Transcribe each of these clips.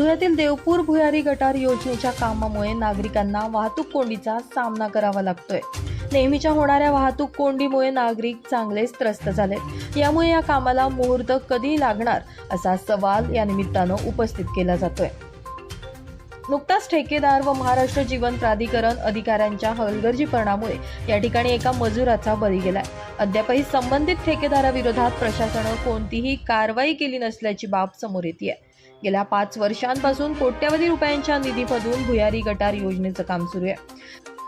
धुळ्यातील देवपूर भुयारी गटार योजनेच्या कामामुळे नागरिकांना वाहतूक कोंडीचा सामना करावा लागतोय. नेहमीच्या होणाऱ्या वाहतूक कोंडीमुळे नागरिक चांगलेच त्रस्त झालेत. यामुळे या कामाला मुहूर्त कधी लागणार असा सवाल या निमित्तानं उपस्थित केला जातोय. नुकताच ठेकेदार व महाराष्ट्र जीवन प्राधिकरण अधिकाऱ्यांच्या हलगर्जीपणामुळे या ठिकाणी एका मजुराचा बळी गेलाय. अद्यापही संबंधित ठेकेदाराविरोधात प्रशासनानं कोणतीही कारवाई केली नसल्याची बाब समोर येते गेल्या पाच वर्षांपासून कोट्यवधी रुपयांच्या निधीमधून भुयारी गटार योजनेचं काम सुरू आहे.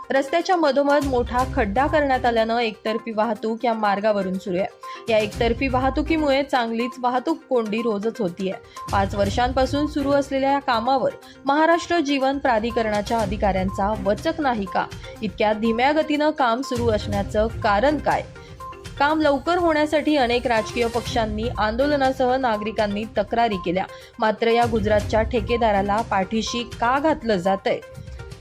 रस्त्याच्या मधोमध मोठा खड्डा करण्यात आल्यानं एकतर्फी वाहतूक या मार्गावरून सुरू आहे. या एकतर्फी वाहतुकीमुळे चांगलीच वाहतूक कोंडी रोजच होतीये. पाच वर्षांपासून सुरू असलेल्या या कामावर महाराष्ट्र जीवन प्राधिकरणाच्या अधिकाऱ्यांचा वचक नाही का? इतक्या धीम्या गतीनं काम सुरू असण्याचं कारण काय? काम लवकर होण्यासाठी अनेक राजकीय पक्षांनी आंदोलनासह नागरिकांनी तक्रारी केल्या. मात्र या गुजरातच्या ठेकेदाराला पाठीशी का घातलं जातंय?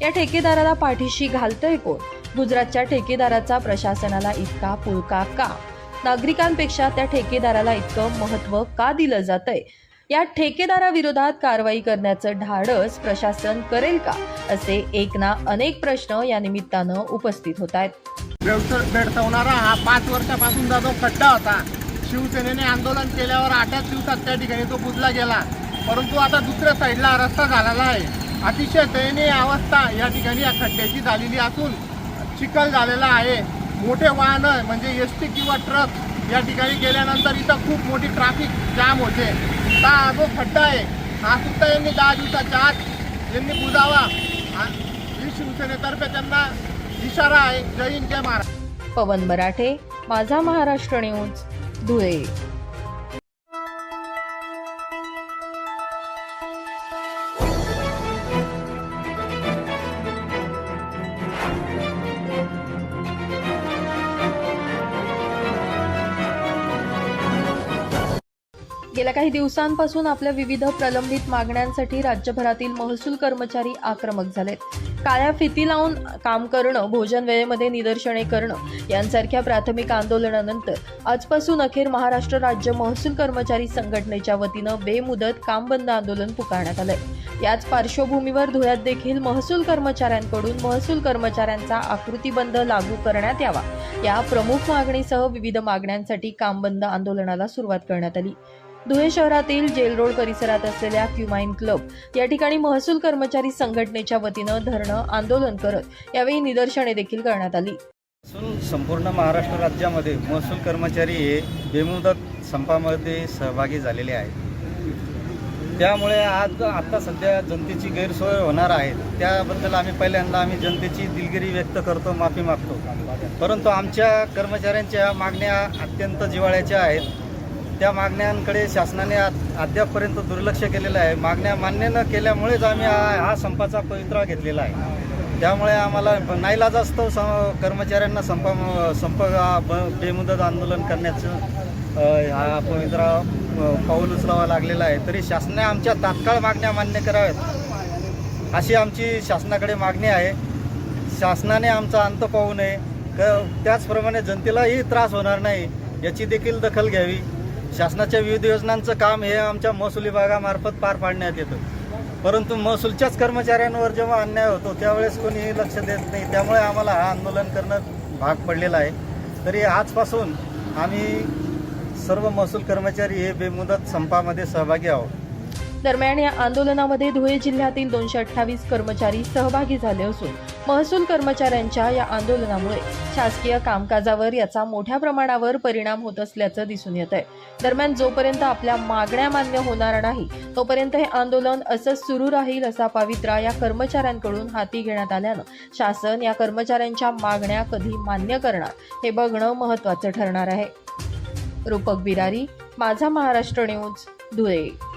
या ठेकेदाराला पाठीशी घालतंय कोण? गुजरातच्या ठेकेदाराचा प्रशासनाला इतका पुळका का? नागरिकांपेक्षा त्या ठेकेदाराला इतकं महत्त्व का दिलं जातंय? या ठेकेदाराविरोधात कारवाई करण्याचं धाडस प्रशासन करेल का? असे एक ना अनेक प्रश्न या निमित्तानं उपस्थित होत आहेत. भेडस- भेडसावणारा हा पाच वर्षापासूनचा जो खड्डा होता. शिवसेनेने आंदोलन केल्यावर आठच दिवसात त्या ठिकाणी तो बुजला गेला. परंतु आता दुसऱ्या साईडला रस्ता झालेला आहे. अतिशय दयनीय अवस्था या ठिकाणी या खड्ड्याची झालेली असून चिखल झालेला आहे. मोठे वाहनं म्हणजे एस टी किंवा ट्रक या ठिकाणी गेल्यानंतर इथं खूप मोठी ट्रॅफिक जाम होते. तर हा जो खड्डा आहे. हा सुद्धा यांनी दहा दिवसाच्या आत यांनी बुजावा. हा- ही शिवसेनेतर्फे त्यांना इशारा आहे. जय हिंद जय महाराष्ट्र. पवन मराठे माझा महाराष्ट्र न्यूज धुळे. गेल्या काही दिवसांपासून आपल्या विविध प्रलंबित मागण्यांसाठी राज्यभरातील महसूल कर्मचारी आक्रमक झालेत. काळ्या फिती लावून काम करणं भोजन वेळेमध्ये निदर्शने करणं यांसारख्या प्राथमिक आंदोलनानंतर आजपासून अखेर महाराष्ट्र राज्य महसूल कर्मचारी संघटनेच्या वतीनं बेमुदत काम बंद आंदोलन पुकारण्यात आलंय. याच पार्श्वभूमीवर धुळ्यात देखील महसूल कर्मचाऱ्यांकडून महसूल कर्मचाऱ्यांचा आकृतीबंध लागू करण्यात यावा. या प्रमुख मागणीसह विविध मागण्यांसाठी काम बंद आंदोलनाला सुरुवात करण्यात आली. धुळे शहरातील जेल रोड परिसरात असलेल्या क्युमाइन क्लब या ठिकाणी महसूल कर्मचारी संघटनेच्या वतीनं धरणं आंदोलन करत यावेळी निदर्शने देखील करण्यात आली. संपूर्ण महाराष्ट्र राज्यामध्ये महसूल कर्मचारी हे बेमुदत संपामध्ये सहभागी झालेले आहेत. त्यामुळे आज आत्ता सध्या जनतेची गैरसोय होणार आहे. त्याबद्दल आम्ही पहिल्यांदा आम्ही जनतेची दिलगिरी व्यक्त करतो माफी मागतो. परंतु आमच्या कर्मचाऱ्यांच्या मागण्या अत्यंत जिव्हाळ्याच्या आहेत. त्या मागण्यांकडे शासनाने आ- अद्यापपर्यंत दुर्लक्ष केलेलं आहे. मागण्या मान्य न केल्यामुळेच आम्ही हा हा संपाचा पवित्रा घेतलेला आहे. त्यामुळे आम्हाला नाईलाजास्तव स कर्मचाऱ्यांना संप संप हा ब- बेमुदत आंदोलन करण्याचं हा पवित्रा पाऊल उचलावा लागलेला आहे. तरी शासनाने आमच्या तात्काळ मागण्या मान्य कराव्यात अशी आमची शासनाकडे मागणी आहे. शासनाने आमचा अंत पाहू नये. क त्याचप्रमाणे जनतेलाही त्रास होणार नाही याची देखील दखल घ्यावी. शासनाच्या विविध योजनांचं काम हे आमच्या महसूल विभागामार्फत पार पाडण्यात येतं. परंतु महसूलच्याच कर्मचाऱ्यांवर जेव्हा अन्याय होतो त्यावेळेस कोणीही लक्ष देत नाही. त्यामुळे आम्हाला हा आंदोलन करणं भाग पडलेला आहे. तरी आजपासून आम्ही सर्व महसूल कर्मचारी हे बेमुदत संपामध्ये सहभागी आहोत. दरम्यान या आंदोलनामध्ये धुळे जिल्ह्यातील दोनशे अठ्ठावीस कर्मचारी सहभागी झाले असून महसूल कर्मचाऱ्यांच्या या आंदोलनामुळे शासकीय कामकाजावर याचा मोठ्या प्रमाणावर परिणाम होत असल्याचं दिसून येत आहे दरम्यान जोपर्यंत आपल्या मागण्या मान्य होणार नाही तोपर्यंत हे आंदोलन असंच सुरू राहील असा पावित्रा या कर्मचाऱ्यांकडून हाती घेण्यात आल्यानं शासन या कर्मचाऱ्यांच्या मागण्या कधी मान्य करणार हे बघणं महत्त्वाचं ठरणार आहे. रूपक बिरारी माझा महाराष्ट्र न्यूज धुळे.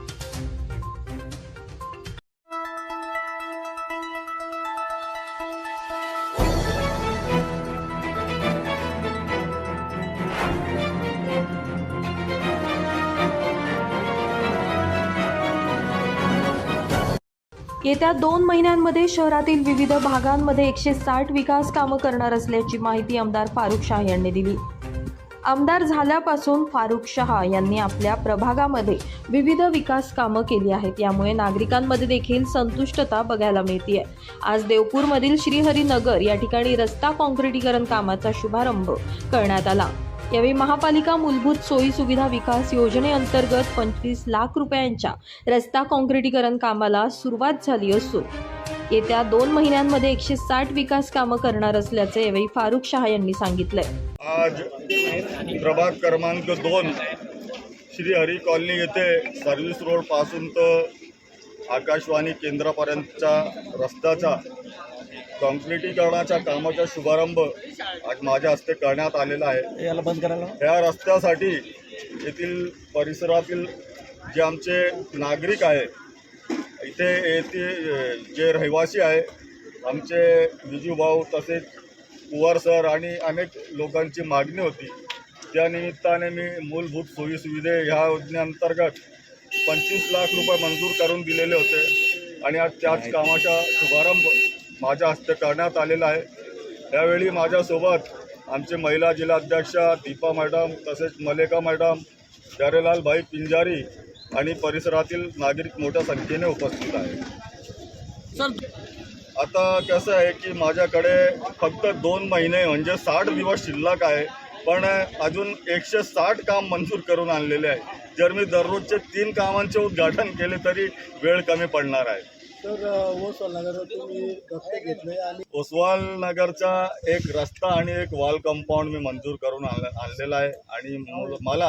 येत्या दोन महिन्यांमध्ये शहरातील विविध भागांमध्ये एकशे साठ विकास कामं करणार असल्याची माहिती आमदार फारुख शाह यांनी दिली. आमदार झाल्यापासून फारुख शहा यांनी आपल्या प्रभागामध्ये विविध विकास कामं केली आहेत. यामुळे नागरिकांमध्ये देखील संतुष्टता बघायला मिळते आज देवपूरमधील श्रीहरीनगर या ठिकाणी रस्ता काँक्रिटीकरण कामाचा शुभारंभ करण्यात आला. यावेळी महापालिका मूलभूत सोयी सुविधा विकास योजनेअंतर्गत पंचवीस लाख रुपयांच्या रस्ता काँक्रिटीकरण कामाला सुरुवात झाली असून येत्या दोन महिन्यांमध्ये एकशे साठ विकास कामं करणार असल्याचे यावेळी फारुख शहा यांनी सांगितलंय. आज प्रभाग क्रमांक दोन श्री हरी कॉलनी येथे सर्व्हिस रोडपासून तर आकाशवाणी केंद्रापर्यंतच्या रस्त्याचा कॉन्क्रिटीकरणाच्या कामाचा शुभारंभ आज माझ्या हस्ते करण्यात आलेला आहे. याला बंद करायला? या रस्त्यासाठी येथील परिसरातील जे आमचे नागरिक आहे इथे येथे जे रहिवासी आहे आमचे विजू भाऊ तसेच कुवार सर आणि अनेक लोकांची मागणी होती. त्या निमित्ताने मी मूलभूत सोयीसुविधे ह्या योजनेअंतर्गत पंचवीस लाख रुपये मंजूर करून दिलेले होते आणि आज त्याच कामाचा शुभारंभ माझ्या हस्ते करण्यात आलेला आहे. यावेळी माझ्यासोबत आमचे महिला जिल्हाध्यक्षा दीपा मॅडम तसेच मलेका मॅडम प्यारेलाल भाई पिंजारी आणि परिसरातील नागरिक मोठ्या संख्येने उपस्थित आहेत. आता कसं आहे की माझ्याकडे फक्त दोन महिने म्हणजे साठ दिवस शिल्लक आहे पण अजून एकशे साठ काम मंजूर करून आणलेले आहे. जर मी दररोजचे तीन कामांचे उद्घाटन केले तरी वेळ कमी पडणार आहे. तर दत्तक आणि ओसवाल नगरचा एक रस्ता आणि एक वॉल कंपाऊंड मी मंजूर करून आण- आणलेला आहे आणि मुल-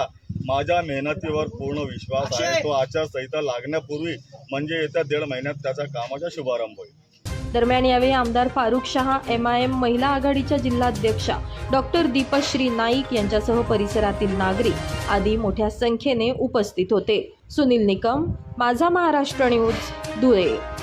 माझ्या मेहनतीवर पूर्ण विश्वास आहे. तो आचारसंहिता लागण्यापूर्वी म्हणजे येत्या दीड महिन्यात त्याच्या कामाचा शुभारंभ होईल. दरम्यान यावेळी आमदार Farukh Shah M I M महिला आघाडीच्या जिल्हाध्यक्षा डॉक्टर दीपश्री नाईक यांच्यासह परिसरातील नागरिक आदी मोठ्या संख्येने उपस्थित होते. सुनील निकम माझा महाराष्ट्र न्यूज धुळे.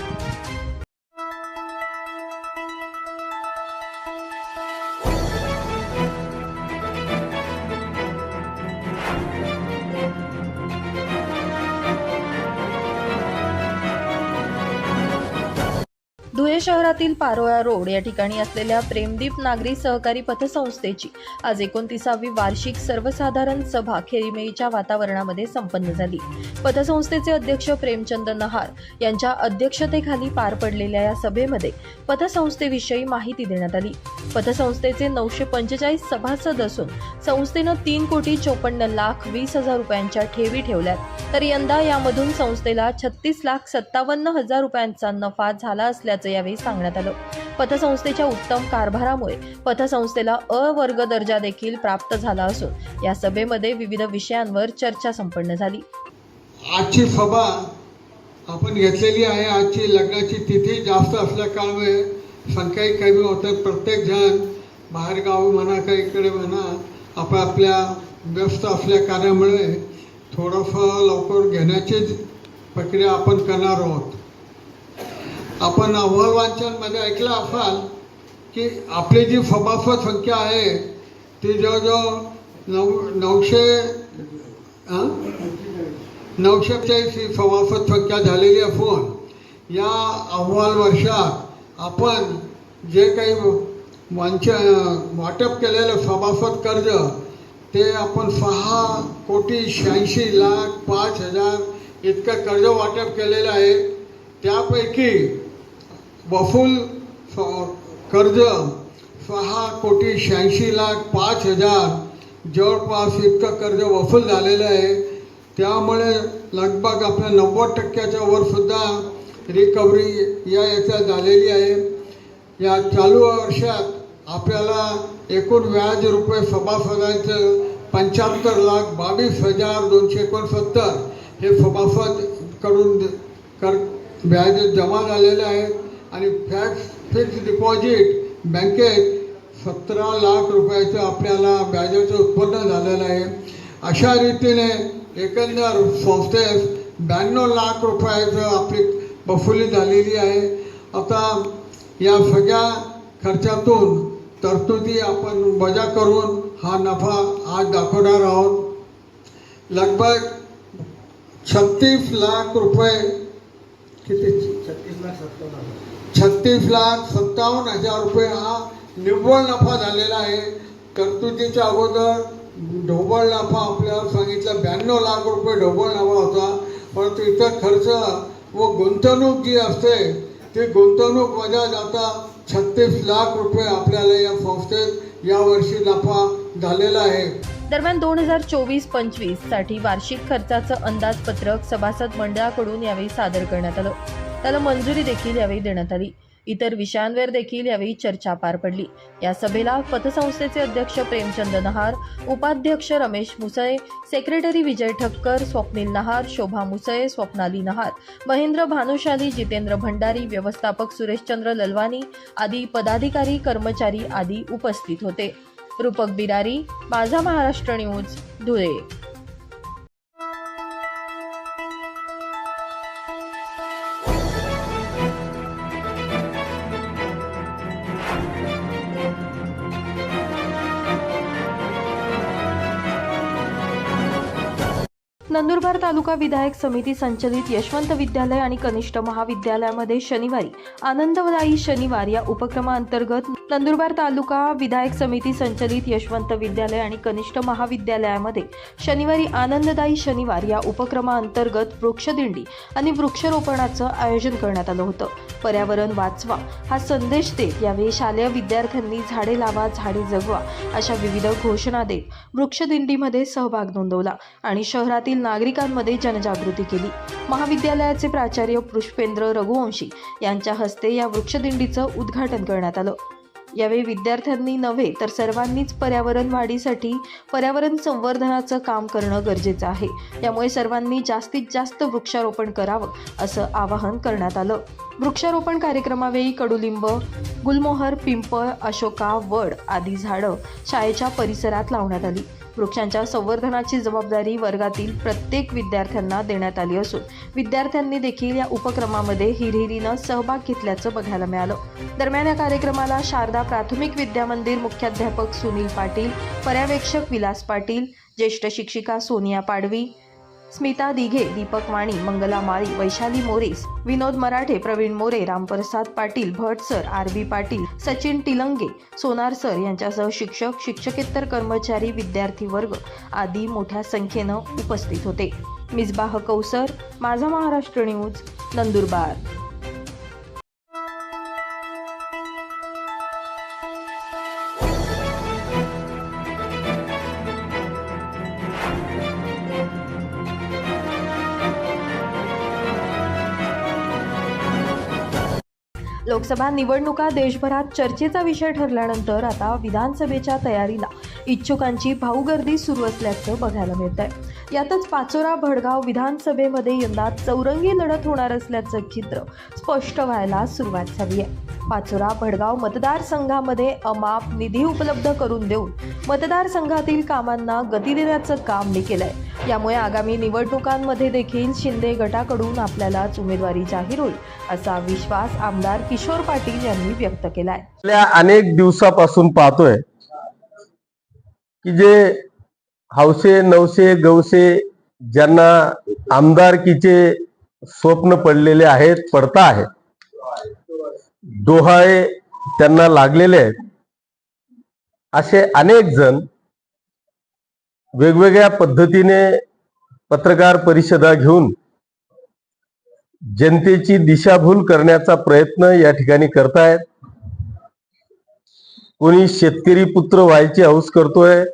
शहरातील पारोळा रोड या ठिकाणी असलेल्या प्रेमदीप नागरी सहकारी पतसंस्थेची आज एकोणतीसावी वार्षिक सर्वसाधारण सभा खेरीमेईच्या वातावरणामध्ये संपन्न झाली. पतसंस्थेचे अध्यक्ष प्रेमचंद नहार यांच्या अध्यक्षतेखाली पार पडलेल्या या सभेमध्ये पतसंस्थेविषयी माहिती देण्यात आली. पतसंस्थेचे नऊशे पंचेचाळीस सभासद असून संस्थेनं तीन कोटी चोपन्न लाख वीस हजार रुपयांच्या ठेवी ठेवल्यात. तर यंदा यामधून संस्थेला छत्तीस लाख सत्तावन्न हजार रुपयांचा नफा झाला असल्याचं यावेळी सांगण्यात आलं. पतसंस्थेच्या उत्तम कारभारामुळे पतसंस्थेला अ वर्ग दर्जा देखील प्राप्त झाला असून या सभेमध्ये विविध विषयांवर चर्चा संपन्न झाली. आजची सभा आपण घेतलेली आहे. आजची लग्नाची तिथी जास्त असल्याकारणामुळे संख्याही कमी होते. प्रत्येक जण बाहेरगावी म्हणा काही इकडे म्हणा आपापल्या व्यस्त असल्या कारणामुळे थोडंसं लवकर घेण्याचीच प्रक्रिया आपण करणार आहोत. आपण अहवाल वाचनमध्ये ऐकलं असाल की आपली जी सभासद संख्या आहे ती जवळजवळ नऊ नऊशे नऊशे चाळीस ही सभासद संख्या झालेली असून या अहवाल वर्षात आपण जे काही वंच वाटप केलेलं सभासद कर्ज ते आपण सहा कोटी शहाऐंशी लाख पाच हजार इतकं कर्ज वाटप केलेलं आहे. त्यापैकी वसूल स- कर्ज सहा कोटी शहाऐंशी लाख पाच हजार. जवळपास इतकं कर्ज वसूल झालेलं आहे. त्यामुळे लगभग आपल्या नव्वद टक्क्याच्या वरसुद्धा रिकव्हरी या याच्या झालेली आहे. या चालू वर्षात आपल्याला एकूण व्याज रुपये सभासदांचं पंच्याहत्तर लाख बावीस हजार दोनशे एकोणसत्तर हे सभासद करून कर व्याज जमा झालेलं आहे. आणि फॅक्स फिक्स डिपॉझिट बँकेत सतरा लाख रुपयाचं आपल्याला व्याजाचं उत्पन्न झालेलं आहे. अशा रीतीने एकंदर संस्थेस ब्याण्णव लाख रुपयाचं आपली वसुली झालेली आहे. आता या सगळ्या खर्चातून तरतुदी आपण वजा करून हा नफा आज दाखवणार आहोत. लगभग छत्तीस लाख रुपये किती? छत्तीस लाख छत्तीस लाख सत्तावन्न हजार रुपये हा निव्वळ नफा झालेला आहे. तरतुदीच्या अगोदर ढोबळ नफा आपल्याला सांगितलं ब्याण्णव लाख रुपये ढोबळ नफा होता. परंतु इतर खर्च व गुंतवणूक जी असते ती गुंतवणूक वजा जाता छत्तीस लाख रुपये आपल्याला या संस्थेत यावर्षी नफा झालेला आहे. दरम्यान दोन हजार चोवीस पंचवीससाठी वार्षिक खर्चाचं अंदाजपत्रक सभासद मंडळाकडून यावेळी सादर करण्यात आलं. त्याला मंजुरी देखील यावेळी देण्यात आली. इतर विषयांवर देखील यावेळी चर्चा पार पडली. या सभेला पतसंस्थेचे अध्यक्ष प्रेमचंद नहार उपाध्यक्ष रमेश मुसळे सेक्रेटरी विजय ठक्कर स्वप्नील नहार शोभा मुसळे स्वप्नाली नहार महेंद्र भानुशाली जितेंद्र भंडारी व्यवस्थापक सुरेशचंद्र ललवानी आदी पदाधिकारी कर्मचारी आदी उपस्थित होते. रूपक बिरारी माझा महाराष्ट्र न्यूज धुळे. नंदुरबार तालुका विधायक समिती संचलित यशवंत विद्यालय आणि कनिष्ठ महाविद्यालयामध्ये शनिवारी आनंददायी शनिवार या उपक्रमाअंतर्गत नंदुरबार तालुका विधायक समिती संचलित यशवंत विद्यालय आणि कनिष्ठ महाविद्यालयामध्ये शनिवारी आनंददायी शनिवार या उपक्रमाअंतर्गत वृक्षदिंडी आणि वृक्षरोपणाचं आयोजन करण्यात आलं होतं. पर्यावरण वाचवा हा संदेश देत यावेळी शालेय विद्यार्थ्यांनी झाडे लावा झाडे जगवा अशा विविध घोषणा देत वृक्षदिंडीमध्ये सहभाग नोंदवला आणि शहरातील नागरिकांमध्ये जनजागृती केली. महाविद्यालयाचे प्राचार्य पुष्पेंद्र रघुवंशी यांच्या हस्ते या वृक्षदिंडीचं उद्घाटन करण्यात आलं. यावेळी विद्यार्थ्यांनी नव्हे तर सर्वांनीच पर्यावरण वाढीसाठी पर्यावरण संवर्धनाचं काम करणं गरजेचं आहे. त्यामुळे सर्वांनी जास्तीत जास्त वृक्षारोपण करावं असं आवाहन करण्यात आलं. वृक्षारोपण कार्यक्रमावेळी कडुलिंब गुलमोहर पिंपळ अशोका वड आदी झाडं शाळेच्या परिसरात लावण्यात आली. वृक्षांच्या संवर्धनाची जबाबदारी वर्गातील प्रत्येक विद्यार्थ्यांना देण्यात आली असून विद्यार्थ्यांनी देखील या उपक्रमामध्ये हिरहिरीनं सहभाग घेतल्याचं बघायला मिळालं. दरम्यान या कार्यक्रमाला शारदा प्राथमिक विद्यामंदिर मुख्याध्यापक सुनील पाटील पर्यवेक्षक विलास पाटील ज्येष्ठ शिक्षिका Sonia Padvi Smita Dighe Deepak Vani Mangala Mali Vaishali मोरेस Vinod Marathe Pravin More Ramprasad Patil Bhat sir R B Patil Sachin Tilange Sonar sir यांच्यासह शिक्षक शिक्षकेतर कर्मचारी विद्यार्थी वर्ग आदी मोठ्या संख्येनं उपस्थित होते. मिसबाह कौसर माझा महाराष्ट्र न्यूज नंदुरबार. लोकसभा निवडणुका देशभरात चर्चेचा विषय ठरल्यानंतर आता विधानसभेच्या तयारीला इच्छुकांची भाऊगर्दी सुरू असल्याचं बघायला मिळत आहे यातच पाचोरा भडगाव विधानसभेमध्ये यंदा चौरंगी लढत होणार असल्याचं चित्र स्पष्ट व्हायला सुरुवात झाली आहे. पाचोरा भडगाव मतदारसंघामध्ये अमाप निधी उपलब्ध करून देऊन मतदारसंघातील कामांना गती देण्याचं काम मी केलं आहे यामुळे आगामी निवडणुकांमध्ये देखील शिंदे गटाकडून आपल्यालाच उमेदवारी जाहीर होईल असा विश्वास आमदार किशोर पाटील यांनी व्यक्त केलाय. गेल्या अनेक दिवसापासून पाहतोय की जे हौसे नवसे गवसे ज्यांना आमदारकीचे स्वप्न पडलेले आहेत पडता आहेत दोहाळे त्यांना लागलेले आहेत. असे अनेक जण वेगवेगळ्या पद्धतीने पत्रकार परिषदा घेऊन जनतेची दिशाभूल करण्याचा प्रयत्न या ठिकाणी करतायत. कोणी शेतकरी पुत्र व्हायची हौस करतोय.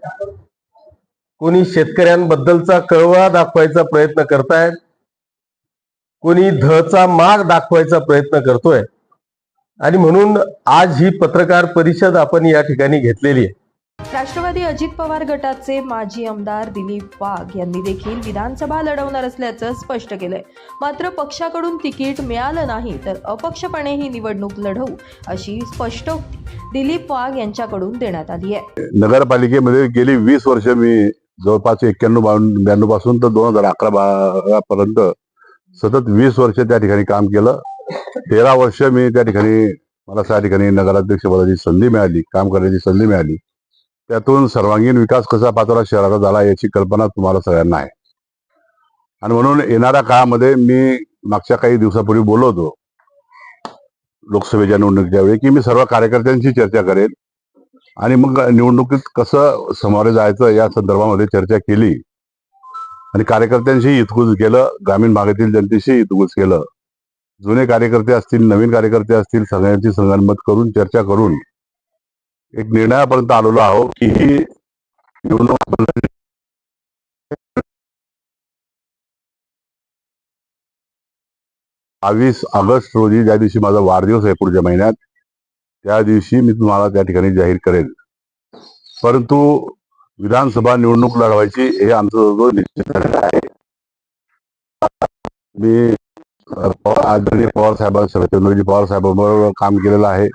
कोणी शेतकऱ्यांबद्दलचा कळवा दाखवायचा प्रयत्न करतायत. कोणी धचा माग दाखवायचा प्रयत्न करतोय. आणि म्हणून आज ही पत्रकार परिषद आपण या ठिकाणी घेतलेली आहे. राष्ट्रवादी अजित पवार गटाचे माजी आमदार दिलीप वाघ यांनी देखील विधानसभा लढवणार असल्याचं स्पष्ट केलंय. मात्र पक्षाकडून तिकीट मिळालं नाही तर अपक्षपणे ही निवडणूक लढवू अशी स्पष्ट दिलीप वाघ यांच्याकडून देण्यात आली आहे. नगरपालिकेमध्ये गेली वीस वर्ष मी जवळपास एक्क्याण्णव ब्याण्णवपासून तर दोन हजार अकरा बारा पर्यंत सतत वीस वर्ष त्या ठिकाणी काम केलं. तेरा वर्ष मी त्या ठिकाणी मला त्या ठिकाणी नगराध्यक्ष पदाची संधी मिळाली काम करण्याची संधी मिळाली. त्यातून सर्वांगीण विकास कसा पाचोरा शहराचा झाला याची कल्पना तुम्हाला सगळ्यांना आहे. आणि म्हणून येणाऱ्या काळामध्ये मी मागच्या काही दिवसापूर्वी बोललो होतो. लोकसभेच्या निवडणुकीच्या वेळी की मी सर्व कार्यकर्त्यांशी चर्चा करेन. आणि मग निवडणुकीत कसं समोरे जायचं या संदर्भामध्ये चर्चा केली. आणि कार्यकर्त्यांशी हितगुज केलं ग्रामीण भागातील जनतेशी हितगुज केलं. जुने कार्यकर्ते असतील नवीन कार्यकर्ते असतील सगळ्यांची संगनमत करून चर्चा करून एक निर्णयापर्यंत आलेलो आहोत की ही निवडणूक बावीस ऑगस्ट रोजी ज्या दिवशी माझा वाढदिवस आहे पुढच्या महिन्यात त्या दिवशी मी तुम्हाला त्या ठिकाणी जाहीर करेन परंतु विधानसभा निवडणूक लढवायची हे आमचं जो निश्चित झालेलं आहे मी पवार- आदरणीय पवार साहेब चंद्रजी पवार साहेबांबरोबर काम केलेलं आहे.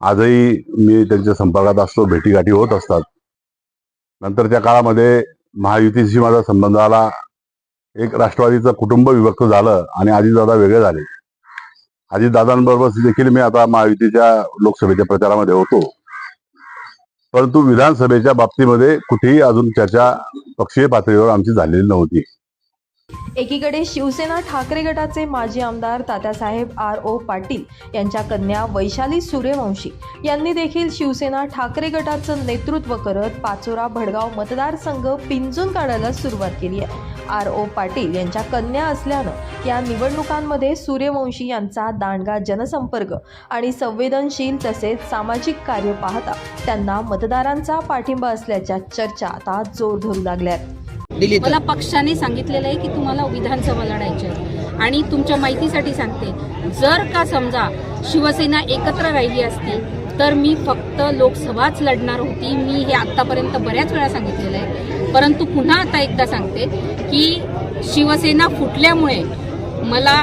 आजही मी त्यांच्या संपर्कात असतो भेटीगाठी होत असतात. नंतरच्या काळामध्ये महायुतीशी माझा संबंध आला. एक राष्ट्रवादीचं कुटुंब विभक्त झालं आणि आजीदादा वेगळे झाले. आजीदादांबरोबर देखील मी आता महायुतीच्या लोकसभेच्या प्रचारामध्ये होतो. परंतु विधानसभेच्या बाबतीमध्ये कुठेही अजून चर्चा पक्षीय पातळीवर आमची झालेली नव्हती. एकीकडे शिवसेना ठाकरे गटाचे माजी आमदार तात्यासाहेब आर ओ पाटील यांच्या कन्या वैशाली सूर्यवंशी यांनी देखील शिवसेना ठाकरे गटाचं नेतृत्व करत पाचोरा भडगाव मतदारसंघ पिंजून काढायला सुरुवात केली आहे. आर ओ पाटील यांच्या कन्या असल्यानं या निवडणुकांमध्ये सूर्यवंशी यांचा दांडगा जनसंपर्क आणि संवेदनशील तसेच सामाजिक कार्य पाहता त्यांना मतदारांचा पाठिंबा असल्याच्या चर्चा आता जोर धरू दिली मला पक्षाने सांगितलेलं आहे की तुम्हाला विधानसभा लढायची आहे. आणि तुमच्या माहितीसाठी सांगते जर का समजा शिवसेना एकत्र राहिली असती तर मी फक्त लोकसभाच लढणार होती. मी हे आतापर्यंत बऱ्याच वेळा सांगितलेलं आहे. परंतु पुन्हा आता एकदा सांगते की शिवसेना फुटल्यामुळे मला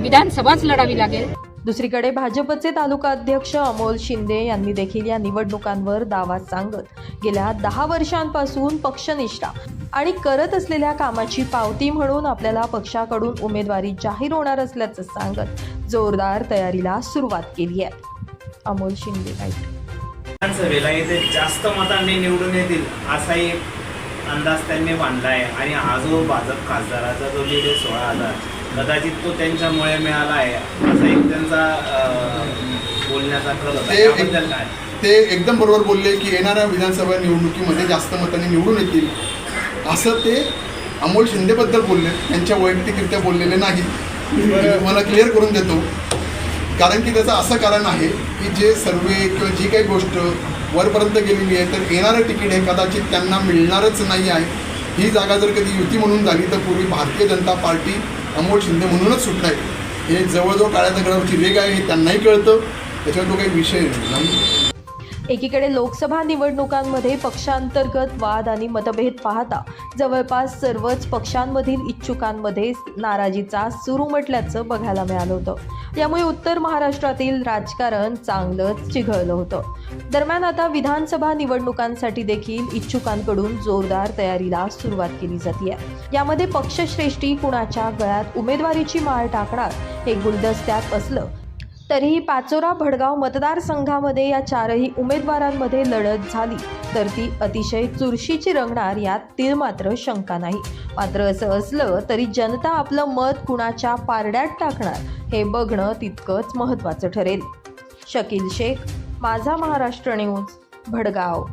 विधानसभाच लढावी लागेल. दुसरीकडे भाजपचे तालुका अध्यक्ष अमोल शिंदे यांनी देखील या निवडणुकांवर दावा सांगत गेल्या दहा वर्षांपासून पक्षनिष्ठा आणि करत असलेल्या कामाची पावती म्हणून आपल्याला पक्षाकडून उमेदवारी जाहीर होणार असल्याचं सांगत जोरदार तयारीला सुरुवात केली आहे. अमोल शिंदे विधानसभेला येथे जास्त मतांनी निवडून येतील असाही अंदाज त्यांनी बांधला आहे. आणि हा जो भाजप खासदाराचा जो लिहिले सोळा हजार कदाचित तो त्यांच्यामुळे मिळाला आहे. असा एक त्यांचा बोलण्याचा कल होता. ते त्याबद्दल काय? ते एकदम बरोबर बोलले की येणाऱ्या विधानसभा निवडणुकीमध्ये जास्त मतांनी निवडून येतील. असं ते अमोल शिंदेबद्दल बोलले. त्यांच्या वैयक्तिकरित्या बोललेले नाही. मला क्लिअर करून देतो. कारण की त्याचं असं कारण आहे की जे सर्वे किंवा जी काही गोष्ट वरपर्यंत गेलेली आहे तर येणारं तिकीट हे कदाचित त्यांना मिळणारच नाही आहे. ही जागा जर कधी युती म्हणून झाली तर पूर्वी भारतीय जनता पार्टी अमोल शिंदे म्हणूनच सुटणार आहे हे जवळजवळ काळ्या दगडावरची वेग आहे हे त्यांनाही कळतं. त्याच्यावर तो काही विषय नाही. एकीकडे लोकसभा निवडणुकांमध्ये पक्षांतर्गत वाद आणि मतभेद पाहता जवळपास सर्वच पक्षांमधील इच्छुकांमध्ये नाराजीचा सूर उमटल्याचं बघायला मिळालं होतं. यामुळे उत्तर महाराष्ट्रातील राजकारण चांगलंच चिघळलं होतं. दरम्यान आता विधानसभा निवडणुकांसाठी देखील इच्छुकांकडून जोरदार तयारीला सुरुवात केली जाते यामध्ये पक्षश्रेष्ठी कुणाच्या गळ्यात उमेदवारीची माळ टाकणार हे गुलदस्त्यात असलं तरीही पाचोरा भडगाव मतदारसंघामध्ये या चारही उमेदवारांमध्ये लढत झाली. तर ती अतिशय चुरशीची रंगणार यात तीळ मात्र शंका नाही. मात्र असं असलं तरी जनता आपलं मत कुणाच्या पारड्यात टाकणार हे बघणं तितकंच महत्त्वाचं ठरेल. शकील शेख माझा महाराष्ट्र न्यूज भडगाव.